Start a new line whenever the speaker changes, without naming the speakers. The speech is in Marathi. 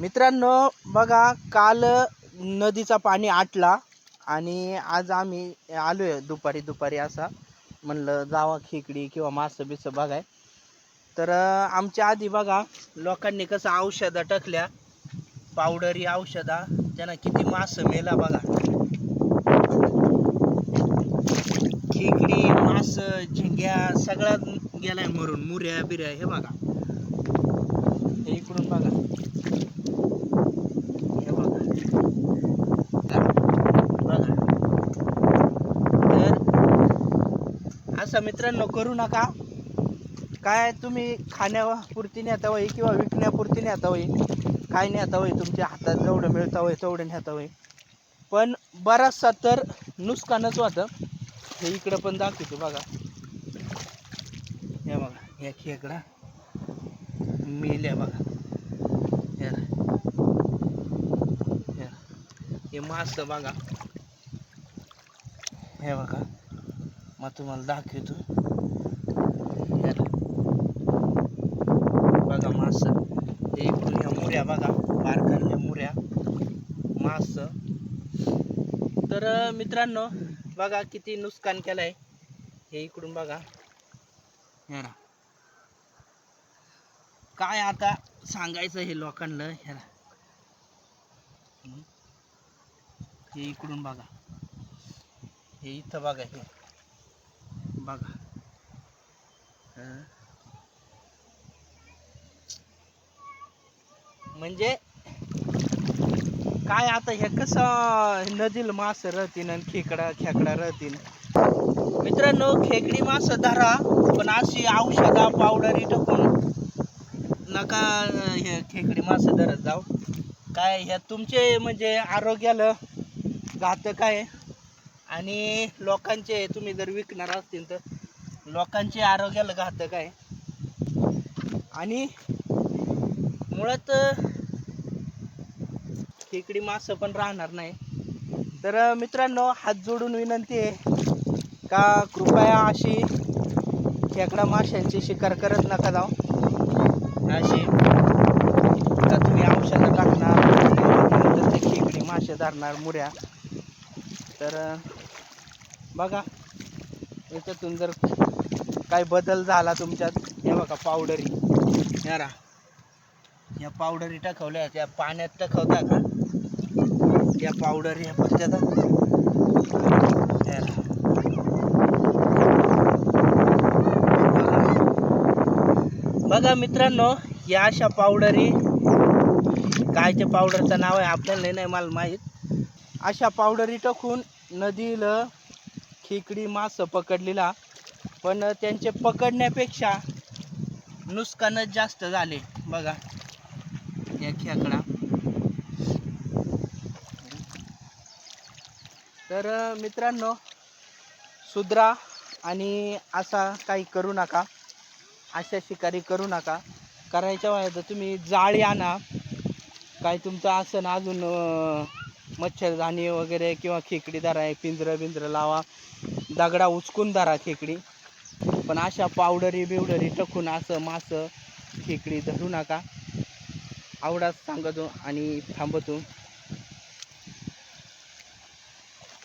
मित्रांनो बघा काल नदीचा पाणी आटला आणि आज आम्ही आलो आहे दुपारी दुपारी असा. म्हणलं जावा खेकडी किंवा मासं बिसं बघाय. तर आमच्या आधी बघा लोकांनी कसं औषधं टाकल्या. पावडरी औषधा. त्यांना किती मासं मेला बघा. खेकडी मास झिंग्या सगळ्यात गेलाय मरून. मुऱ्या बिऱ्या हे बघा. हे इकडून बघा हे बघा बघा तर असं मित्रांनो करू नका. काय तुम्ही खाण्यापुरती नेता होई किंवा विकण्यापुरती नेता होई काय नेता होई तुमच्या हातात जेवढं मिळता होय तेवढं नेता होई. पण बराचसा तर नुकसानच होतं हे इकडं पण दाखवतो बघा. हे बघा या खेकडा मेल्या बघा. हे रा. हे मास बघा. हे बघा. मग तुम्हाला दाखवतो. बघा मास. हे इकडून ह्या मुऱ्या बघा. बारकांच्या मुऱ्या. मास. तर मित्रांनो बघा किती नुकसान केलंय. हे इकडून बघा. हे काय आता सांगायचं हे लोकांना हे हे इकडून बघा. हे इथं बघा हे. बघा. म्हणजे काय आता हे कसं नदीला मास राहतील आणि खेकडा खेकडा राहतील? मित्रांनो खेकडी मास धरा पण अशी औषधा पावडरी टाकून नका हे खेकडी मास धरत जाऊ. काय ह्या तुमचे म्हणजे आरोग्याला घातक आहे? आणि लोकांचे तुम्ही जर विकणार असतील तर लोकांचे आरोग्याला घातक आहे. आणि मुळात खेकडी मासं पण राहणार नाही. तर मित्रांनो हात जोडून विनंती आहे का कृपया अशी खेकडा माशांची शिकार करत नका जाऊ. अशी का तुम्ही औषधं टाकणार ते खेकडी मासे धरणार मुऱ्या. तर बघा. याच्यातून जर काही बदल झाला तुमच्यात हे बघा पावडरी यारा या पावडरी टाकवल्या त्या पाण्यात टाकवता का? या पावडरी या पत्त्यात. बघा मित्रांनो या अशा पावडरी कायच्या पावडरचं नाव आहे आपल्याला नाही मला माहीत. अशा पावडरी टाकून नदीला खेकडी मासं पकडलेला पण त्यांचे पकडण्यापेक्षा नुकसानच जास्त झाले. बघा या खेकडा. तर मित्रांनो सुधरा आणि असा काही करू नका. अशा शिकारी करू नका. करायच्या वेळेस तर तुम्ही जाळी आणा. काय तुमचं असं ना अजून मच्छरदाणी वगैरे किंवा खेकडी धरा आहे पिंजरं बिंजरं लावा. दगडा उचकून धरा खेकडी. पण अशा पावडरी बिवडरी टकून असं मासं खेकडी धरू नका. आवडाच सांगतो आणि थांबतो.